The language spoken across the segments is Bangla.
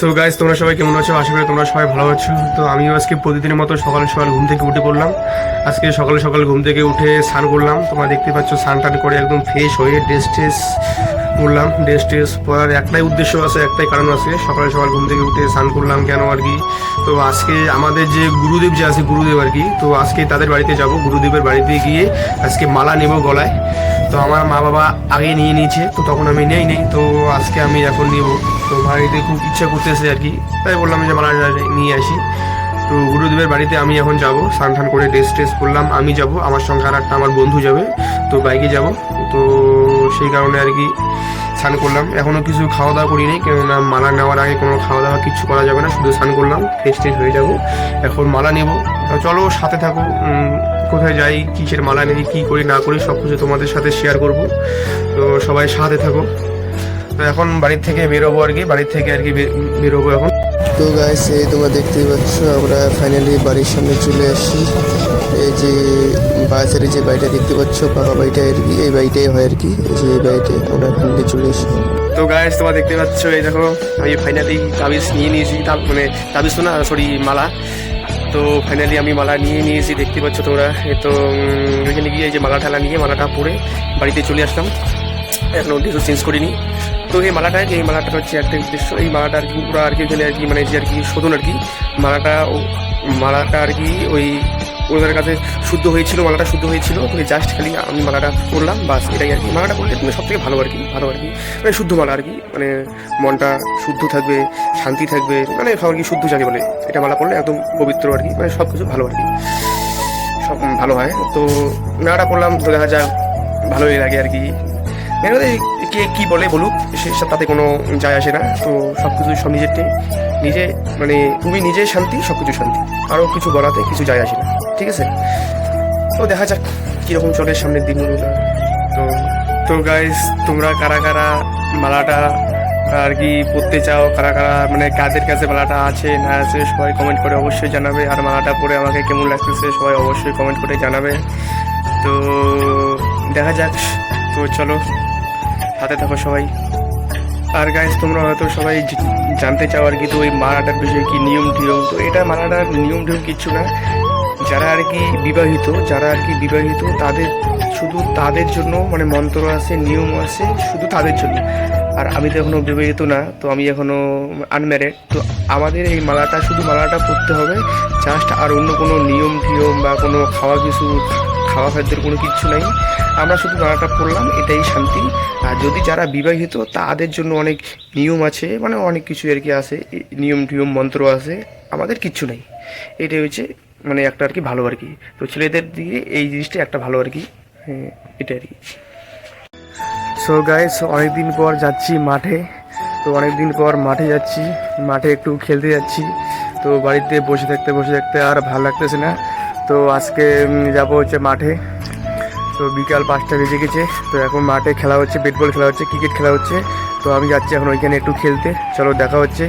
সো গাইজ তোমরা সবাই কেমন আছো? আশা করি তোমরা সবাই ভালো আছো। তো আমিও আজকে প্রতিদিনের মতো সকাল সকাল ঘুম থেকে উঠে পড়লাম। আজকে সকালে সকাল ঘুম থেকে উঠে স্নান করলাম। তোমরা দেখতে পাচ্ছ, স্নান টান করে একদম ফ্রেশ হয়ে ড্রেস ট্রেস করলাম। ড্রেস ট্রেস পরার একটাই উদ্দেশ্য আছে, একটাই কারণ আছে। সকালে সকাল ঘুম থেকে উঠে স্নান করলাম কেন আর কি? তো আজকে আমাদের যে গুরুদেব যে আছে, গুরুদেব আর কি, তো আজকে তাদের বাড়িতে যাব। গুরুদেবের বাড়িতে গিয়ে আজকে মালা নেব গলায়। তো আমার মা বাবা আগে নিয়ে নিয়েছে, তো তখন আমি নেই নেই, তো আজকে আমি এখন নিব। তো বাড়িতে খুব ইচ্ছা করতেছে আর কি। তাই বললাম যে মালাটা নিয়ে আসি। তো গুরুদেবের বাড়িতে আমি এখন যাব, স্নান ঠান করে ড্রেস ট্রেস করলাম, আমি যাব, আমার সঙ্গে আর একটা আমার বন্ধু যাবে, তো বাইকে যাব। তো সেই কারণে আর কি স্নান করলাম। এখনও কিছু খাওয়া দাওয়া করিনি, কেননা মালা নেওয়ার আগে কোনো খাওয়া দাওয়া কিছু করা যাবে না, শুধু স্নান করলাম ফ্রেশ ট্রেশ হয়ে যাব। এখন মালা নেব। চলো সাথে থাকো কোথায় যাই, কিসের মালা নেই, কী করি না করি সব কিছু তোমাদের সাথে শেয়ার করব। তো সবাই সাথে থাকো। তো এখন বাড়ির থেকে বেরোবো আর কি, বাড়ির থেকে আর কি বেরোবো এখন। তো গাইস এই তোমরা দেখতেই পাচ্ছ, আমরা ফাইনালি বাড়ির সামনে চলে আসি। এই যে বাসের যে বাড়িটা দেখতে পাচ্ছ, পাকা বাড়িটা আর কি, এই বাড়িটাই হয় আর কি যে এই বাড়িতে আমরা ফাইনালি চলে আসি। তো গাইস তোমরা দেখতে পাচ্ছ, এই দেখো, আমি ফাইনালি তাবিজ নিয়ে নিয়েছি মানে তাবিজ তো না সরি মালা। তো ফাইনালি আমি মালা নিয়ে নিয়েছি, দেখতে পাচ্ছ তোমরা তো ওইখানে গিয়ে যে মালা ঠালা নিয়ে, মালাটা পরে বাড়িতে চলে আসলাম। এখনও ড্রেসও চেঞ্জ করিনি। তো এই মালাটা এই মালাটা হচ্ছে একটা উদ্দেশ্য, এই মালাটা আর কি পুরো আর কি ওখানে আর কি মানে যে আর কি শোধন আর কি, মালাটা ও- মালাটা আর কি ওই ওদের কাছে শুদ্ধ হয়েছিল, মালাটা শুদ্ধ হয়েছিল, তো জাস্ট খালি আমি মালাটা করলাম, বাস এটাই আর কি। মালাটা করলে তুমি সব থেকে ভালো আর কি, ভালো আর কি। মানে শুদ্ধ মালা আর কি মানে মনটা শুদ্ধ থাকবে, শান্তি থাকবে মানে সব আর কি শুদ্ধ যাকে বলে। এটা মালা করলে একদম পবিত্র আর কি মানে সব কিছু ভালো আর কি। সব ভালো হয়। তো মেলাটা করলাম দেখা যাক, ভালোই লাগে আর কি। মেলাতে কে কি বলে বলুক, সে তাতে কোনো যায় আসে না। তো সব কিছু সব নিজের নিজে মানে তুমি নিজে শান্তি সব কিছু শান্তি। আরও কিছু বলাতে কিছু যায় আসে না, ঠিক আছে? তো দেখা যাক কীরকম চলে সামনের দিনগুলো। তো তো গাইস তোমরা কারা কারা মালাটা আর কি পড়তে চাও, কারা কারা মানে কাদের কাছে মালাটা আছে, না আছে, সবাই কমেন্ট করে অবশ্যই জানাবে। আর মালাটা পরে আমাকে কেমন লাগতেছে, সবাই অবশ্যই কমেন্ট করে জানাবে। তো দেখা যাক। তো চলো হাতে থাকো সবাই। আর গাইজ তোমরা হয়তো সবাই জানতে চাও আর কি তো ওই মারাটার বিষয়ে কি নিয়ম টিয়ম তো এটা মালাটার নিয়ম টিয়ম কিচ্ছু না। যারা আর কি বিবাহিত, যারা আর কি বিবাহিত, তাদের শুধু তাদের জন্য মানে মন্ত্র আছে, নিয়ম আছে, শুধু তাদের জন্য। আর আমি তো এখনও বিবাহিত না, তো আমি এখনও আনম্যারেড তো আমাদের এই মালাটা, শুধু মালাটা পরতে হবে। জাস্ট আর অন্য কোনো নিয়ম টিয়ম বা কোনো খাওয়া কিছু খাওয়া খাদ্যের কোনো কিচ্ছু নাই। আমরা শুধু মালাটা পরলাম এটাই শান্তি। আর যদি যারা বিবাহিত তাদের জন্য অনেক নিয়ম আছে মানে অনেক কিছু আর কি আছে নিয়ম টিয়ম মন্ত্র আছে আমাদের কিচ্ছু নাই। এটাই হচ্ছে মানে একটা আর কি ভালো আর কি। তো ছেলেদের দিকে এই জিনিসটা একটা ভালো আর কি হ্যাঁ, এটা আর কি। সো গাইস অনেকদিন পর যাচ্ছি মাঠে। তো অনেকদিন পর মাঠে যাচ্ছি মাঠে একটু খেলতে যাচ্ছি। তো বাড়িতে বসে থাকতে বসে থাকতে আর ভালো লাগতেছে না। তো আজকে যাব হচ্ছে মাঠে। তো বিকাল পাঁচটা বেজে গেছে, তো এখন মাঠে খেলা হচ্ছে বেট বল খেলা হচ্ছে ক্রিকেট খেলা হচ্ছে। তো আমি যাচ্ছি এখন ওইখানে একটু খেলতে, চলো দেখা হচ্ছে।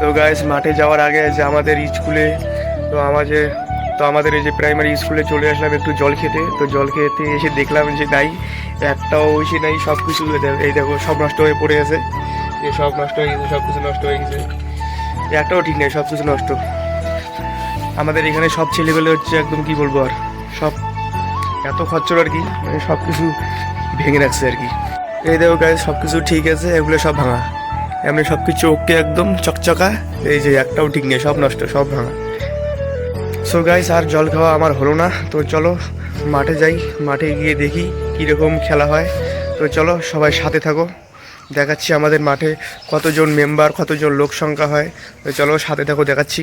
তো গাইস মাঠে যাওয়ার আগে যে আমাদের স্কুলে, তো আমাদের তো আমাদের এই যে প্রাইমারি স্কুলে চলে আসলাম একটু জল খেতে। তো জল খেতে এসে দেখলাম যে নাই, একটাও ওইসে নাই সব কিছু এই দেখো, সব নষ্ট হয়ে পড়ে আছে। সব নষ্ট হয়ে গেছে সব কিছু নষ্ট হয়ে গেছে। একটাও ঠিক নেই সব কিছু নষ্ট। আমাদের এখানে সব ছেলেগুলো হচ্ছে একদম কি বলব আর, সব এত খরচর আর কি মানে সব কিছু ভেঙে রাখছে আর কি। এই দেখো গায়ে সব কিছু ঠিক আছে, এগুলো সব ভাঙা। এমনি সব কিছু ওকে একদম চকচকা, এই যে একটাও ঠিক নেই, সব নষ্ট, সব ভাঙা। সো গাইস আর জল খাওয়া আমার হলো না, তো চলো মাঠে যাই, মাঠে গিয়ে দেখি কীরকম খেলা হয়। তো চলো সবাই সাথে থাকো, দেখাচ্ছি আমাদের মাঠে কতজন মেম্বার কতজন লোক সংখ্যা হয়। তো চলো সাথে থাকো, দেখাচ্ছি।